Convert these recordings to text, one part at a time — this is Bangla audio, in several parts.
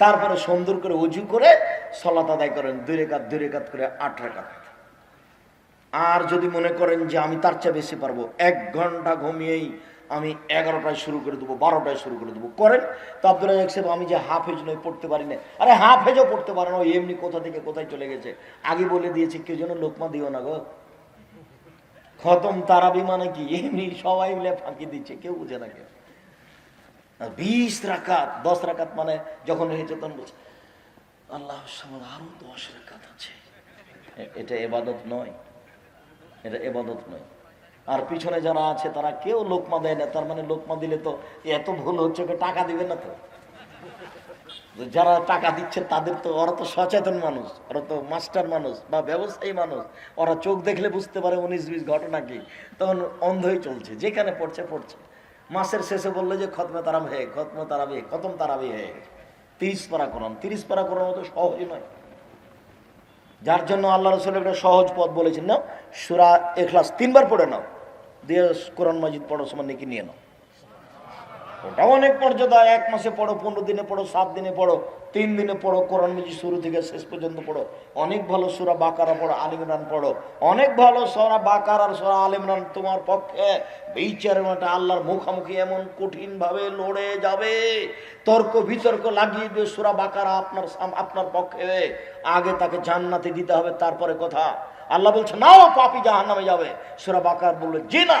তারপরে সুন্দর করে উজু করে সলাত আদায় করেন, দুই রেখাত দুই রেখাত করে আট রেখাত। আর যদি মনে করেন যে আমি তার চেয়ে বেশি পারব, এক ঘণ্টা ঘুমিয়েই আমি এগারোটায় শুরু করে দেবো, বারোটায় শুরু করে দেবো, করেন? তো আব্দুল রাজাক সাহেব, আমি যে হাফ হেজ নই, পড়তে পারি না। আরে হাফ হেজও পড়তে পারে না এমনি কোথা থেকে কোথায় চলে গেছে? আগে বলে দিয়েছে, কেউ যেন লোকমা দিও না গো। খতম তারাবি মানে কি? এমনি সবাই মিলে ফাঁকি দিচ্ছে, কেউ বুঝে না কেউ। বিশ রাকাত, দশ রাকাত মানে যখন হয়েছে তখন বলছে আল্লাহ সামনে আরও দশ রাকাত আছে। এটা এবাদত নয়। এটা এবাদত নয়। আর পিছনে যারা আছে, তারা কেউ লোকমা দেয় না। তার মানে লোকমা দিলে তো এত ভুল হচ্ছে, ওকে টাকা দিবে না তো যারা টাকা দিচ্ছে, তাদের তো, ওরা তো সচেতন মানুষ, ওরা তো মাস্টার মানুষ বা ব্যবসায়ী মানুষ। ওরা চোখ দেখলে বুঝতে পারে উনিশ বিশ ঘটনা কি। তখন অন্ধই চলছে, যেখানে পড়ছে পড়ছে। মাসের শেষে বললে যে খতমে তারাম হে, খতমে তারাবি খতম তারাবি হে। তিরিশ পারা করন তিরিশ পারা করার মতো সহজই নয়। যার জন্য আল্লাহ রসুল একটা সহজ পথ বলেছেন না সুরা এখলাস তিনবার পড়ে নাও। দিয়ে কোরআন মাজিদ পড়ো সময় নাকি নিয়ে নাও। ওটা অনেক মর্যাদা, এক মাসে পড়ো, পনেরো দিনে পড়ো, সাত দিনে পড়ো, তিন দিনে পড়ো, কোরআন মাজিদ শুরু থেকে শেষ পর্যন্ত পড়ো। অনেক ভালো সুরা বাকারা পড়ো আলিমরান পড়ো। অনেক ভালো সরা বাকার আর সরা আলিম ইমরান তোমার পক্ষে। বিচারের মাঠে আল্লাহর মুখামুখি এমন কঠিন ভাবে লড়ে যাবে। তর্ক বিতর্ক লাগিয়ে দিয়ে সুরা বাকারা আপনার আপনার পক্ষে। আগে তাকে জান্নাতে দিতে হবে, তারপরে কথা। আল্লাহ বলছে, নাও, পাপি জাহান নামে যাবে। সুরা বাকার বলল, জি না।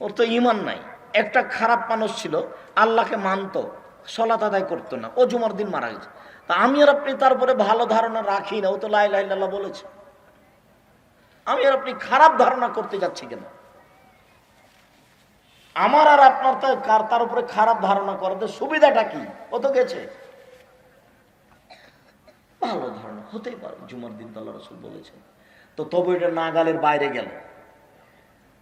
ওর তো ইমান নাই। একটা খারাপ মানুষ ছিল, আল্লাহকে মানতো সলাত আদায় করতো না, ও জুমার দিন মারা গেছে। তা আমি আর আপনি তারপরে ভালো ধারণা রাখি না, ও তো লাই লাই লাল্লাহ বলেছে। আমি আর আপনি খারাপ ধারণা করতে যাচ্ছি কেন? আমার আর আপনার কার তার উপরে খারাপ ধারণা করাতে সুবিধাটা কি? ও তো গেছে। ভালো ধারণা, হতেই পারে, জুমার দিন তো আল্লাহ রসুল বলেছেন। তো তবু এটা নাগালের বাইরে গেল।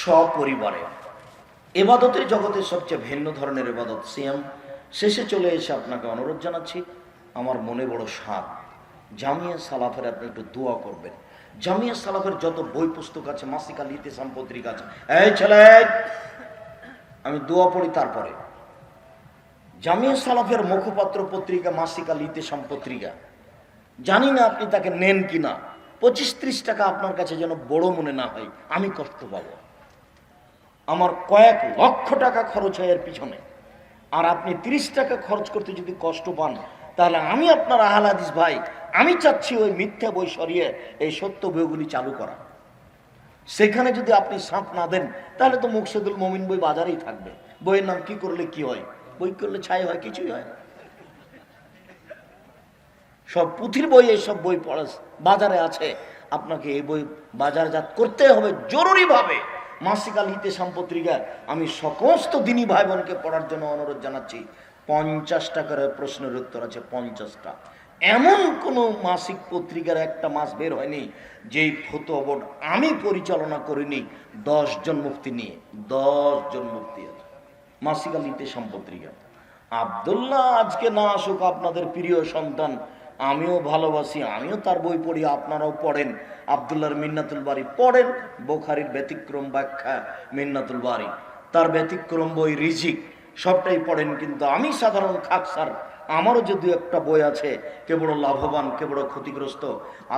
সপরিবারে। এবাদতের জগতের সবচেয়ে ভিন্ন ধরনের এবাদত সিয়াম। শেষে চলে এসে আপনাকে অনুরোধ জানাচ্ছি, আমার মনে বড় সাপ জামিয়া সালাফের আপনি একটু দোয়া করবেন। জামিয়া সালাফের যত বই পুস্তক আছে মাসিকা লিতেসাম পত্রিকা আছে, এই ছেলে, আমি দোয়া পড়ি তারপরে। জামিয়া সালাফের মুখপাত্র পত্রিকা মাসিকা লিতেসাম পত্রিকা। জানি না আপনি তাকে নেন কিনা। পঁচিশ ত্রিশ টাকা আপনার কাছে যেন বড় মনে না হয়, আমি কষ্ট পাবো। আমার কয়েক লক্ষ টাকা খরচ হয় এর পিছনে। আর আপনি তিরিশ টাকা খরচ করতে যদি কষ্ট পান, তাহলে আমি আপনার আহাল হাদিস ভাই, আমি চাচ্ছি ওই মিথ্যা বই সরিয়ে এই সত্য বইগুলি চালু করা। সেখানে যদি আপনি সাঁত না দেন, তাহলে তো মুকসেদুল মমিন বই বাজারেই থাকবে। বইয়ের নাম কি করলে কি হয়? বই করলে ছাই হয়, কিছুই হয় সব পুঁথির বই, এইসব বই পড়া বাজারে আছে। আপনাকে এই বই বাজারজাত করতে হবে জরুরিভাবে। মাসিকাল হিতেশাম পত্রিকা আমি সমস্ত দিনী ভাই বোনকে পড়ার জন্য অনুরোধ জানাচ্ছি। পঞ্চাশ টাকার প্রশ্নের উত্তর আছে, পঞ্চাশটা। এমন কোনো মাসিক পত্রিকার একটা মাস বের হয়নি, যেই ফতো বোর্ড আমি পরিচালনা করিনি জন মুক্তি নিয়ে। জন মুক্তি আছে। মাসিকাল হিতেশাম পত্রিকা আবদুল্লাহ, আজকে না আসুক আপনাদের প্রিয় সন্তান আমিও ভালোবাসি, আমিও তার বই পড়ি, আপনারাও পড়েন। আবদুল্লাহর মিন্নাতুল বাড়ি পড়েন, বোখারির ব্যতিক্রম ব্যাখ্যা মিন্নাতুল বাড়ি তার ব্যতিক্রম বই রিজিক, সবটাই পড়েন কিন্তু আমি সাধারণ খাকসার আমারও যদি একটা বই আছে, কে বড় লাভবান, কে বড় ক্ষতিগ্রস্ত,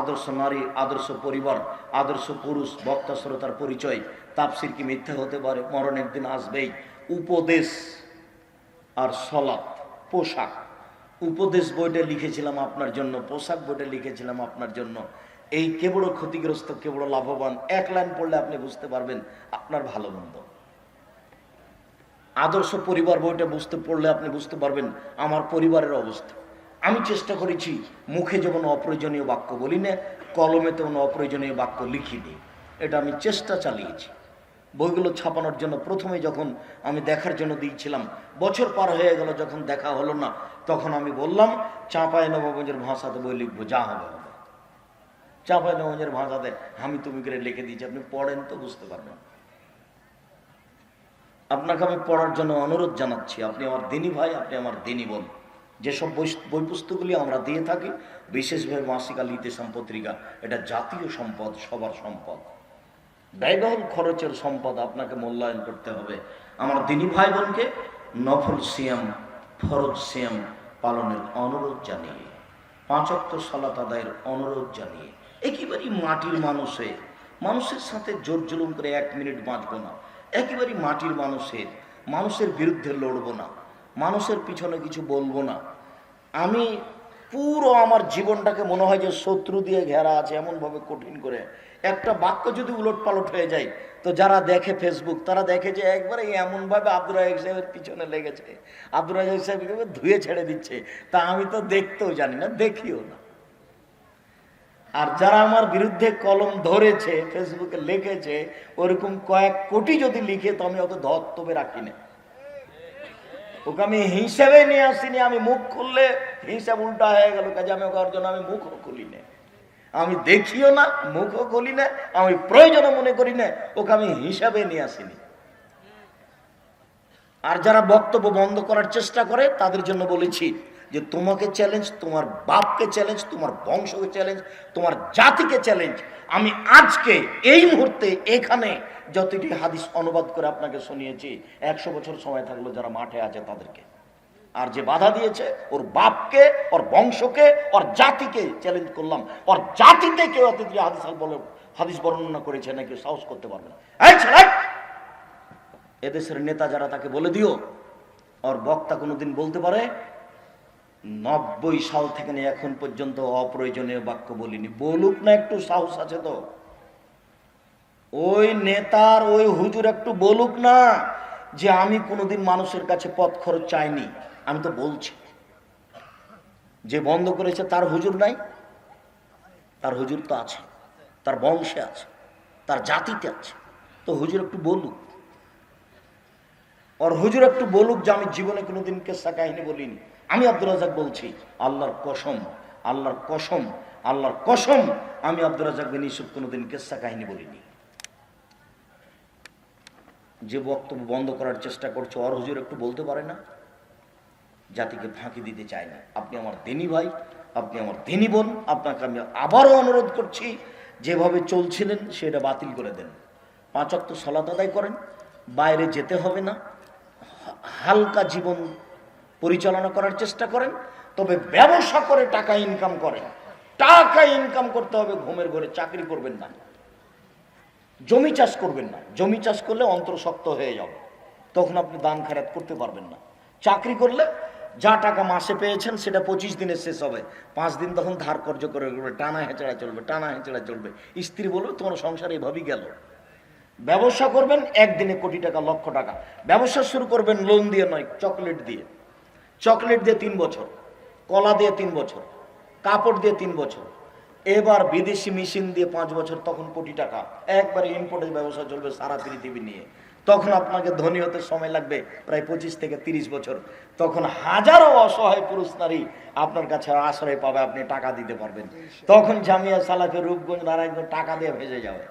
আদর্শ নারী, আদর্শ পরিবার, আদর্শ পুরুষ, বক্তা, শ্রোতার পরিচয় তাপসির কি মিথ্যা হতে পারে? মরণ একদিন আসবেই। উপদেশ আর সলাপ পোশাক। উপদেশ বইটা লিখেছিলাম আপনার জন্য, পোশাক বইটা লিখেছিলাম আপনার জন্য। এই কেবল ক্ষতিগ্রস্ত কেবল লাভবান, এক লাইন পড়লে আপনি বুঝতে পারবেন আপনার ভালো মন্দ। আদর্শ পরিবার বইটা বুঝতে পড়লে আপনি বুঝতে পারবেন আমার পরিবারের অবস্থা। আমি চেষ্টা করেছি, মুখে যেমন অপ্রয়োজনীয় বাক্য বলি না কলমে তেমন অপ্রয়োজনীয় বাক্য লিখিনি। এটা আমি চেষ্টা চালিয়েছি। বইগুলো ছাপানোর জন্য প্রথমে যখন আমি দেখার জন্য দিয়েছিলাম, বছর পার হয়ে গেল যখন দেখা হলো না, তখন আমি বললাম চাঁপায় নবাবগঞ্জের ভাষাতে বই লিখব, যা হবে হবে। চাঁপায় নবাবগঞ্জের ভাষাতে আমি তুমি করে লিখে দিয়েছি, আপনি পড়েন তো বুঝতে পারবেন। আপনাকে আমি পড়ার জন্য অনুরোধ জানাচ্ছি, আপনি আমার দিনী ভাই, আপনি আমার দিনী বোন। যেসব বই পুস্তকগুলি আমরা দিয়ে থাকি বিশেষভাবে মাসিক আল ইতেসাম পত্রিকা এটা জাতীয় সম্পদ, সবার সম্পদ। ব্যয়বহুল খরচের সম্পদ আপনাকে মূল্যায়ন করতে হবে। আমার দিনী ভাই বোনকে নফল সিয়াম, ফরজ সিয়াম পালনের অনুরোধ জানিয়ে পাঁচক্ত সালাত আদায়ের অনুরোধ জানিয়ে, একেবারেই মাটির মানুষে, মানুষের সাথে জোর জুলুম করে এক মিনিট বাঁচবো না। একেবারেই মাটির মানুষের মানুষের বিরুদ্ধে লড়বো না। মানুষের পিছনে কিছু বলব না। আমি পুরো আমার জীবনটাকে মনে হয় যে শত্রু দিয়ে ঘেরা আছে, এমনভাবে কঠিন করে একটা বাক্য যদি উলট পালট হয়ে যায়, তো যারা দেখে ফেসবুক তারা দেখে যে একবারে এমনভাবে আব্দুর রাজাক সাহেবের পিছনে লেগেছে। আব্দুর রাজাক সাহেবকে ধুয়ে ছেড়ে দিচ্ছে। তা আমি তো দেখতেও জানি না, দেখিও না। আর যারা আমার বিরুদ্ধে কলম ধরেছে ফেসবুকে লিখেছে, ওরকম কয়েক কোটি যদি লিখে, তো আমি অত ধর্তবে রাখি না। ওকে আমি হিসেবে নিয়ে আসিনি, আমি মুখ খুললে হিসাব উল্টা হয়ে গেল, কাজে আমি ওকে ওর জন্য আমি মুখও খুলি না। আমি দেখিও না, মুখও খুলি না, আমি প্রয়োজনে মনে করি না, ওকে আমি হিসাবে নিয়ে আসিনি। আর যারা বক্তব্য বন্ধ করার চেষ্টা করে, তাদের জন্য বলেছি যে তোমাকে চ্যালেঞ্জ তোমার বাপকে চ্যালেঞ্জ তোমার বংশকে চ্যালেঞ্জ তোমার জাতিকে চ্যালেঞ্জ আমি আজকে, এই মুহূর্তে, এখানে যতটি হাদিস অনুবাদ করে আপনাকে শুনিয়েছি, একশো বছর সময় থাকল যারা মাঠে আছে তাদেরকে। আর যে বাধা দিয়েছে, ওর বাপকে, ওর বংশকে, ওর জাতিকে চ্যালেঞ্জ করলাম। ওর জাতিতে কেউ অতিথি হাদিস বলে হাদিস বর্ণনা করেছে নাকি সাহস করতে পারবে না। এদেশের নেতা যারা তাকে বলে দিও, ওর বক্তা কোনোদিন বলতে পারে, নব্বই সাল থেকে নিয়ে এখন পর্যন্ত অপ্রয়োজনীয় বাক্য বলিনি। বলুক না, একটু সাহস আছে তো। ওই নেতার, ওই হুজুর একটু বলুক না, যে আমি কোনোদিন মানুষের কাছে পথ খরচ চাইনি। আমি তো বলছি। যে বন্ধ করেছে, তার হুজুর নাই। তার হুজুর তো আছে। তার বংশে আছে। তার জাতিতে আছে। তো হুজুর একটু বলুক। ওর হুজুর একটু বলুক যে আমি জীবনে কোনোদিন কেসা কাহিনী বলিনি। আমি আব্দুল রাজাক বলছি, আল্লাহর কসম আল্লাহর কসম আল্লাহর কসম, আমি আব্দুল রাজাক বিন ইসুফ কোনোদিন কেসা কাহিনী বলিনি। যে বক্তব্য বন্ধ করার চেষ্টা করছে ওর হুজুর একটু বলতে পারে না? জাতিকে ফাঁকি দিতে চায় না। আপনি আমার দিনী ভাই, আপনি আমার দিনী বোন, আপনাকে আমি আবারও অনুরোধ করছি, যেভাবে চলছিলেন সেটা বাতিল করে দেন। পাঁচ তো সলাত আদায় করেন, বাইরে যেতে হবে না, হালকা জীবন পরিচালনা করার চেষ্টা করেন, তবে ব্যবসা করে টাকা ইনকাম করেন। টাকা ইনকাম করতে হবে, ঘুমের ঘরে চাকরি করবেন না। জমি চাষ করবেন না। জমি চাষ করলে অন্তর শক্ত হয়ে যাবে। তখন আপনি দান খারাত করতে পারবেন না। চাকরি করলে যা টাকা মাসে পেয়েছেন, সেটা পঁচিশ দিনে শেষ হবে। পাঁচ দিন তখন ধার কর্য করে টানা হেঁচড়া চলবে, টানা হেঁচড়া চলবে। স্ত্রী বলবে, তোমার সংসার এভাবেই গেল। ব্যবসা করবেন, একদিনে কোটি টাকা, লক্ষ টাকা। ব্যবসা শুরু করবেন লোন দিয়ে নয় চকলেট দিয়ে। চকলেট দিয়ে তিন বছর, কলা দিয়ে তিন বছর, কাপড় দিয়ে তিন বছর। এবার বিদেশি মেশিন দিয়ে পাঁচ বছর, তখন কোটি টাকা। একবারে ইম্পোর্টের ব্যবসা চলবে সারা পৃথিবী নিয়ে। তখন আপনাকে ধনী হতে সময় লাগবে প্রায় পঁচিশ থেকে তিরিশ বছর। তখন হাজারো অসহায় পুরুষ নারী আপনার কাছে আশ্রয় পাবে, আপনি টাকা দিতে পারবেন। তখন জামিয়া সালাফে রূপগঞ্জ, নারায়ণগঞ্জ টাকা দিয়ে ভেসে যাবে।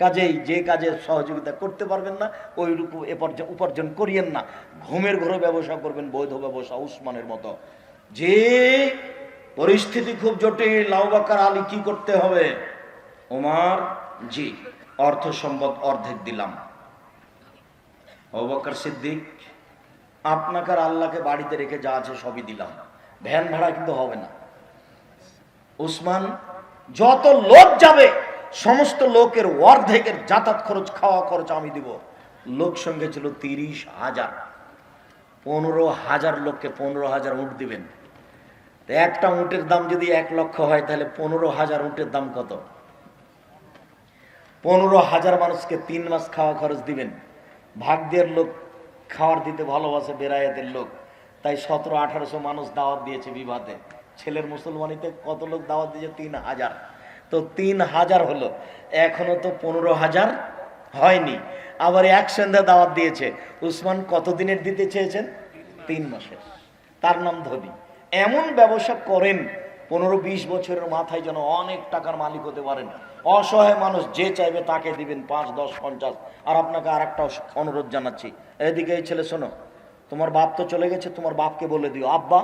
কাজেই যে কাজে সহযোগিতা করতে পারবেন না ওই রূপ উপার্জন করিয়েন না। ঘুমের ঘরে ব্যবসা করবেন, বৈধ ব্যবসা উসমানের মতো। যে পরিস্থিতি খুব জটিল লাউবাকার আলী কি করতে হবে? ওমার জি, অর্থ সম্পদ অর্ধেক দিলাম। অবাকার সিদ্দিক, আপনাকে আর আল্লাহকে বাড়িতে রেখে যা আছে সবই দিলাম। ভ্যান ভাড়া কিন্তু হবে না। উসমান, যত লোক যাবে, সমস্ত লোকের অর্ধেকের যাতায়াত খরচ, খাওয়া খরচ আমি দিব। লোক সঙ্গে ছিল তিরিশ হাজার। পনেরো হাজার লোককে পনেরো হাজার উঠ দিবেন। একটা উটের দাম যদি এক লক্ষ হয়, তাহলে পনেরো হাজার উটের দাম কত? পনেরো হাজার মানুষকে তিন মাস খাওয়া খরচ দিবেন। ভাগ্যের লোক খাওয়ার দিতে ভালোবাসে বেড়াইয়াতের লোক। তাই সতেরো, আঠারোশো মানুষ দাওয়াত দিয়েছে বিবাদে। ছেলের মুসলমানিতে কত লোক দাওয়াত দিয়েছে? তিন হাজার। তো তিন হাজার হলো। এখনও তো পনেরো হাজার হয়নি। আবার এক সন্ধ্যা দাওয়াত দিয়েছে। উসমান কতদিনের দিতে চেয়েছেন? তিন মাসের। তার নাম ধনী এমন ব্যবসা করেন, পনেরো, বিশ বছরের মাথায় যেন অনেক টাকার মালিক হতে পারেন। অসহায় মানুষ যে চাইবে তাকে দিবেন পাঁচ, দশ, পঞ্চাশ। আর আপনাকে আর একটা অনুরোধ জানাচ্ছি। এদিকে এই ছেলে, শোনো, তোমার বাপ তো চলে গেছে, তোমার বাপকে বলে দিও। আব্বা,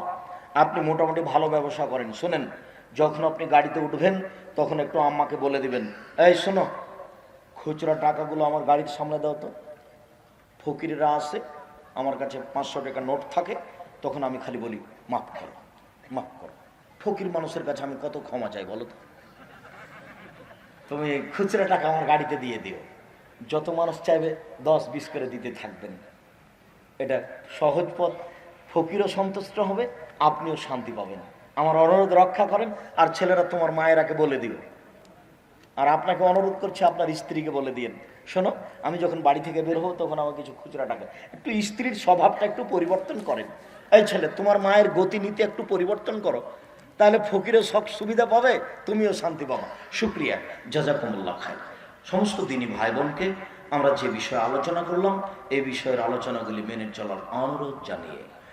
আপনি মোটামুটি ভালো ব্যবসা করেন। শোনেন, যখন আপনি গাড়িতে উঠবেন, তখন একটু আম্মাকে বলে দিবেন। এই, শোনো, খুচরা টাকাগুলো আমার গাড়ির সামনে দাও তো। ফকিরেরা আসে, আমার কাছে পাঁচশো টাকা নোট থাকে, তখন আমি খালি বলি, মাফ করো মাফ করো। ফকির মানুষের কাছে আমি কত ক্ষমা চাই বলো তো? তুমি খুচরা টাকা আমার গাড়িতে দিয়ে দিও। যত মানুষ চাইবে, দশ বিশ করে দিতে থাকবেন। এটা সহজ পথ। ফকিরও সন্তুষ্ট হবে, আপনিও শান্তি পাবেন। আমার অনুরোধ রক্ষা করেন, আর ছেলেরা তোমার মায়েরাকে বলে দিও। আর আপনাকে অনুরোধ করছি, আপনার স্ত্রীকে বলে দিয়েন। শোনো, আমি যখন বাড়ি থেকে বের হব, তখন আমার কিছু খুচরা টাকা একটু স্ত্রীর স্বভাবটা একটু পরিবর্তন করেন। এই ছেলে, তোমার মায়ের গতিনীতি একটু পরিবর্তন করো। তাহলে ফকিরে সব সুবিধা পাবে, তুমিও শান্তি পাবা। শুক্রিয়া, জাজাকুমুল্লাহ খাই সমস্ত দিনই ভাই বোনকে আমরা যে বিষয়ে আলোচনা করলাম, এই বিষয়ের আলোচনাগুলি মেনে চলার অনুরোধ জানিয়ে